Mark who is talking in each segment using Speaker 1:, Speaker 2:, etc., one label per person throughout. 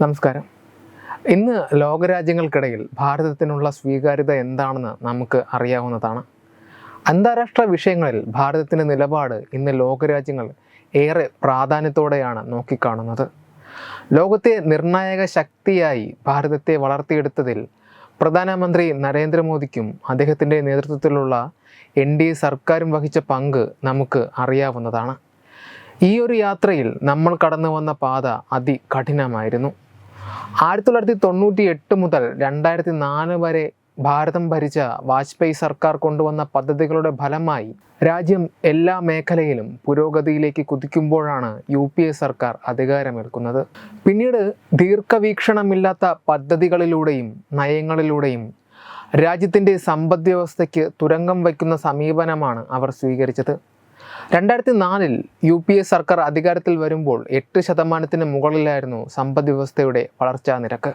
Speaker 1: നമസ്കാരം. ഇന്ന് ലോകരാജ്യങ്ങൾക്കിടയിൽ ഭാരതത്തിനുള്ള സ്വീകാര്യത എന്താണെന്ന് നമുക്ക് അറിയാവുന്നതാണ്. അന്താരാഷ്ട്ര വിഷയങ്ങളിൽ ഭാരതത്തിന്റെ നിലപാട് ഇന്ന് ലോകരാജ്യങ്ങൾ ഏറെ പ്രാധാന്യത്തോടെയാണ് നോക്കിക്കാണുന്നത്. ലോകത്തെ നിർണായക ശക്തിയായി ഭാരതത്തെ വളർത്തിയെടുത്തതിൽ പ്രധാനമന്ത്രി നരേന്ദ്രമോദിക്കും അദ്ദേഹത്തിന്റെ നേതൃത്വത്തിലുള്ള എൻ ഡി എ സർക്കാരും വഹിച്ച പങ്ക് നമുക്ക് അറിയാവുന്നതാണ്. ഈ ഒരു യാത്രയിൽ നമ്മൾ കടന്നു വന്ന പാത അതികഠിനമായിരുന്നു. ആയിരത്തി തൊള്ളായിരത്തി തൊണ്ണൂറ്റി എട്ട് മുതൽ രണ്ടായിരത്തി നാല് വരെ ഭാരതം ഭരിച്ച വാജ്പേയി സർക്കാർ കൊണ്ടുവന്ന പദ്ധതികളുടെ ഫലമായി രാജ്യം എല്ലാ മേഖലയിലും പുരോഗതിയിലേക്ക് കുതിക്കുമ്പോഴാണ് യു പി എ സർക്കാർ അധികാരമേൽക്കുന്നത്. പിന്നീട് ദീർഘവീക്ഷണമില്ലാത്ത പദ്ധതികളിലൂടെയും നയങ്ങളിലൂടെയും രാജ്യത്തിന്റെ സമ്പദ് വ്യവസ്ഥയ്ക്ക് തുരങ്കം വയ്ക്കുന്ന സമീപനമാണ് അവർ സ്വീകരിച്ചത്. രണ്ടായിരത്തി നാലിൽ യു പി എ സർക്കാർ അധികാരത്തിൽ വരുമ്പോൾ എട്ട് ശതമാനത്തിന് മുകളിലായിരുന്നു സമ്പദ് വ്യവസ്ഥയുടെ വളർച്ചാ നിരക്ക്.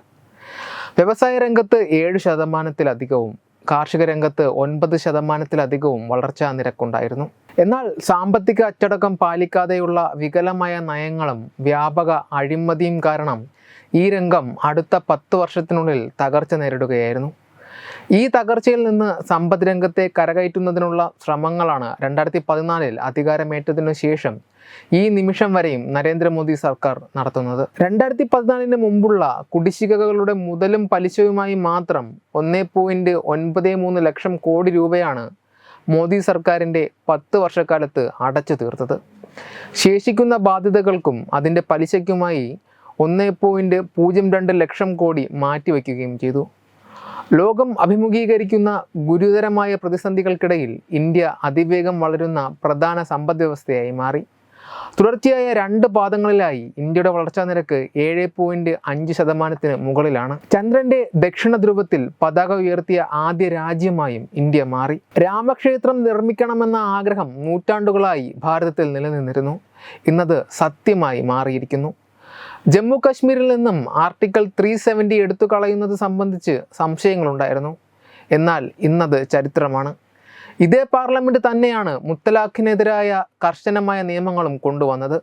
Speaker 1: വ്യവസായ രംഗത്ത് ഏഴ് ശതമാനത്തിലധികവും കാർഷിക രംഗത്ത് ഒൻപത് ശതമാനത്തിലധികവും വളർച്ചാ നിരക്കുണ്ടായിരുന്നു. എന്നാൽ സാമ്പത്തിക അച്ചടക്കം പാലിക്കാതെയുള്ള വികലമായ നയങ്ങളും വ്യാപക അഴിമതിയും കാരണം ഈ രംഗം അടുത്ത പത്ത് വർഷത്തിനുള്ളിൽ തകർച്ച നേരിടുകയായിരുന്നു. ഈ തകർച്ചയിൽ നിന്ന് സമ്പദ് രംഗത്തെ കരകയറ്റുന്നതിനുള്ള ശ്രമങ്ങളാണ് രണ്ടായിരത്തി പതിനാലിൽ അധികാരമേറ്റതിനു ശേഷം ഈ നിമിഷം വരെയും നരേന്ദ്രമോദി സർക്കാർ നടത്തുന്നത്. രണ്ടായിരത്തി പതിനാലിന് മുമ്പുള്ള കുടിശ്ശികകളുടെ മുതലും പലിശയുമായി മാത്രം ഒന്നേ പോയിന്റ് ഒൻപത് മൂന്ന് ലക്ഷം കോടി രൂപയാണ് മോദി സർക്കാരിന്റെ പത്ത് വർഷക്കാലത്ത് അടച്ചു തീർത്തത്. ശേഷിക്കുന്ന ബാധ്യതകൾക്കും അതിന്റെ പലിശയ്ക്കുമായി ഒന്നേ പോയിന്റ് പൂജ്യം രണ്ട് ലക്ഷം കോടി മാറ്റിവെക്കുകയും ചെയ്തു. ലോകം അഭിമുഖീകരിക്കുന്ന ഗുരുതരമായ പ്രതിസന്ധികൾക്കിടയിൽ ഇന്ത്യ അതിവേഗം വളരുന്ന പ്രധാന സമ്പദ് വ്യവസ്ഥയായി മാറി. തുടർച്ചയായ രണ്ട് പാദങ്ങളിലായി ഇന്ത്യയുടെ വളർച്ചാ നിരക്ക് ഏഴ് പോയിന്റ് അഞ്ച് ശതമാനത്തിന് മുകളിലാണ്. ചന്ദ്രന്റെ ദക്ഷിണ ധ്രുവത്തിൽ പതാക ഉയർത്തിയ ആദ്യ രാജ്യമായും ഇന്ത്യ മാറി. രാമക്ഷേത്രം നിർമ്മിക്കണമെന്ന ആഗ്രഹം നൂറ്റാണ്ടുകളായി ഭാരതത്തിൽ നിലനിന്നിരുന്നു. ഇന്നത് സത്യമായി മാറിയിരിക്കുന്നു. ജമ്മു കാശ്മീരിൽ നിന്നും ആർട്ടിക്കിൾ ത്രീ സെവന്റി എടുത്തു കളയുന്നത് സംബന്ധിച്ച് സംശയങ്ങളുണ്ടായിരുന്നു. എന്നാൽ ഇന്നത് ചരിത്രമാണ്. ഇതേ പാർലമെന്റ് തന്നെയാണ് മുത്തലാഖിനെതിരായ കർശനമായ നിയമങ്ങളും കൊണ്ടുവന്നത്.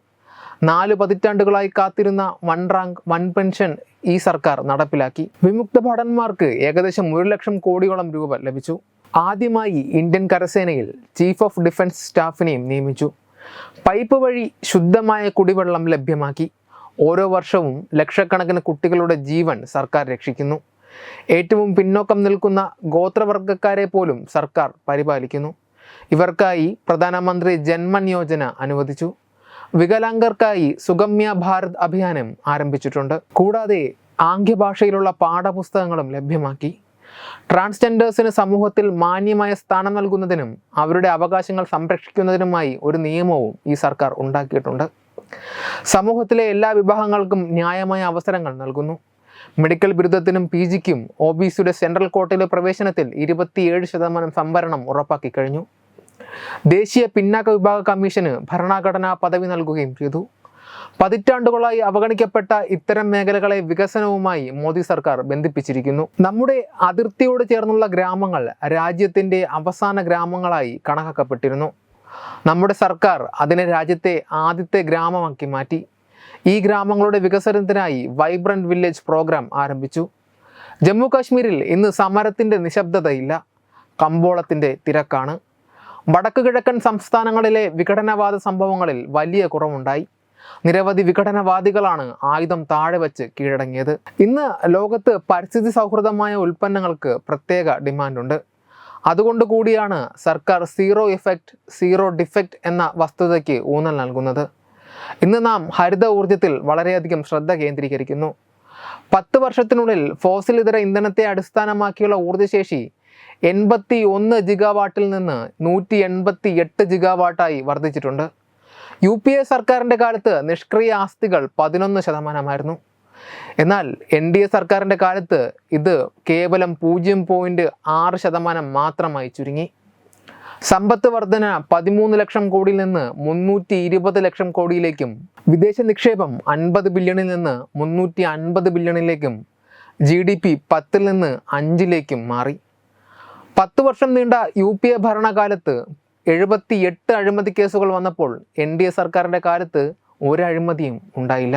Speaker 1: നാല് പതിറ്റാണ്ടുകളായി കാത്തിരുന്ന വൺ റാങ്ക് വൺ പെൻഷൻ ഈ സർക്കാർ നടപ്പിലാക്കി. വിമുക്ത ഭടന്മാർക്ക് ഏകദേശം ഒരു ലക്ഷം കോടിയോളം രൂപ ലഭിച്ചു. ആദ്യമായി ഇന്ത്യൻ കരസേനയിൽ ചീഫ് ഓഫ് ഡിഫൻസ് സ്റ്റാഫിനെയും നിയമിച്ചു. പൈപ്പ് വഴി ശുദ്ധമായ കുടിവെള്ളം ലഭ്യമാക്കി. ഓരോ വർഷവും ലക്ഷക്കണക്കിന് കുട്ടികളുടെ ജീവൻ സർക്കാർ രക്ഷിക്കുന്നു. ഏറ്റവും പിന്നോക്കം നിൽക്കുന്ന ഗോത്രവർഗക്കാരെ പോലും സർക്കാർ പരിപാലിക്കുന്നു. ഇവർക്കായി പ്രധാനമന്ത്രി ജന്മൻ യോജന അനുവദിച്ചു. വികലാംഗർക്കായി സുഗമ്യ ഭാരത് അഭിയാനം ആരംഭിച്ചിട്ടുണ്ട്. കൂടാതെ ആംഗ്യഭാഷയിലുള്ള പാഠപുസ്തകങ്ങളും ലഭ്യമാക്കി. ട്രാൻസ്ജെൻഡേഴ്സിന് സമൂഹത്തിൽ മാന്യമായ സ്ഥാനം നൽകുന്നതിനും അവരുടെ അവകാശങ്ങൾ സംരക്ഷിക്കുന്നതിനുമായി ഒരു നിയമവും ഈ സർക്കാർ ഉണ്ടാക്കിയിട്ടുണ്ട്. സമൂഹത്തിലെ എല്ലാ വിഭാഗങ്ങൾക്കും ന്യായമായ അവസരങ്ങൾ നൽകുന്നു. മെഡിക്കൽ ബിരുദത്തിനും പി ജിക്കും ഒ ബി സിയുടെ സെൻട്രൽ കോട്ടയിലെ പ്രവേശനത്തിൽ ഇരുപത്തിയേഴ് ശതമാനം സംവരണം ഉറപ്പാക്കി കഴിഞ്ഞു. ദേശീയ പിന്നാക്ക വിഭാഗ കമ്മീഷന് ഭരണഘടനാ പദവി നൽകുകയും ചെയ്തു. പതിറ്റാണ്ടുകളായി അവഗണിക്കപ്പെട്ട ഇത്തരം മേഖലകളെ വികസനവുമായി മോദി സർക്കാർ ബന്ധിപ്പിച്ചിരിക്കുന്നു. നമ്മുടെ അതിർത്തിയോട് ചേർന്നുള്ള ഗ്രാമങ്ങൾ രാജ്യത്തിന്റെ അവസാന ഗ്രാമങ്ങളായി കണക്കാക്കപ്പെട്ടിരുന്നു. നമ്മുടെ സർക്കാർ അതിനെ രാജ്യത്തെ ആദ്യത്തെ ഗ്രാമമാക്കി മാറ്റി. ഈ ഗ്രാമങ്ങളുടെ വികസനത്തിനായി വൈബ്രന്റ് വില്ലേജ് പ്രോഗ്രാം ആരംഭിച്ചു. ജമ്മു കാശ്മീരിൽ ഇന്ന് സമരത്തിന്റെ നിശബ്ദതയില്ല. കമ്പോളത്തിന്റെ തിരക്കാണ്. വടക്കു കിഴക്കൻ സംസ്ഥാനങ്ങളിലെ വിഘടനവാദ സംഭവങ്ങളിൽ വലിയ കുറവുണ്ടായി. നിരവധി വിഘടനവാദികളാണ് ആയുധം താഴെ വച്ച് കീഴടങ്ങിയത്. ഇന്ന് ലോകത്ത് പരിസ്ഥിതി സൗഹൃദമായ ഉൽപ്പന്നങ്ങൾക്ക് പ്രത്യേക ഡിമാൻഡുണ്ട്. അതുകൊണ്ട് കൂടിയാണ് സർക്കാർ സീറോ ഇഫക്റ്റ് സീറോ ഡിഫക്റ്റ് എന്ന വസ്തുതയ്ക്ക് ഊന്നൽ നൽകുന്നത്. ഇന്ന് നാം ഹരിത ഊർജത്തിൽ വളരെയധികം ശ്രദ്ധ കേന്ദ്രീകരിക്കുന്നു. പത്ത് വർഷത്തിനുള്ളിൽ ഫോസിൽ ഇതര ഇന്ധനത്തെ അടിസ്ഥാനമാക്കിയുള്ള ഊർജശേഷി എൺപത്തി ഒന്ന് ജിഗാവാട്ടിൽ നിന്ന് നൂറ്റി എൺപത്തി എട്ട് ജിഗാവാട്ടായി വർദ്ധിച്ചിട്ടുണ്ട്. യു പി എ സർക്കാരിന്റെ കാലത്ത് നിഷ്ക്രിയ ആസ്തികൾ പതിനൊന്ന് ശതമാനമായിരുന്നു. എന്നാൽ എൻ ഡി എ സർക്കാരിന്റെ കാലത്ത് ഇത് കേവലം പൂജ്യം പോയിന്റ് ആറ് ശതമാനം മാത്രമായി ചുരുങ്ങി. സമ്പത്ത് വർധന പതിമൂന്ന് ലക്ഷം കോടിയിൽ നിന്ന് മുന്നൂറ്റി ഇരുപത് ലക്ഷം കോടിയിലേക്കും വിദേശ നിക്ഷേപം അൻപത് ബില്യണിൽ നിന്ന് മുന്നൂറ്റി അൻപത് ബില്യണിലേക്കും ജി ഡി പി പത്തിൽ നിന്ന് അഞ്ചിലേക്കും മാറി. പത്ത് വർഷം നീണ്ട യു പി എ ഭരണകാലത്ത് എഴുപത്തി എട്ട് അഴിമതി കേസുകൾ വന്നപ്പോൾ എൻ ഡി എ സർക്കാരിന്റെ കാലത്ത് ഒരു അഴിമതിയും ഉണ്ടായില്ല.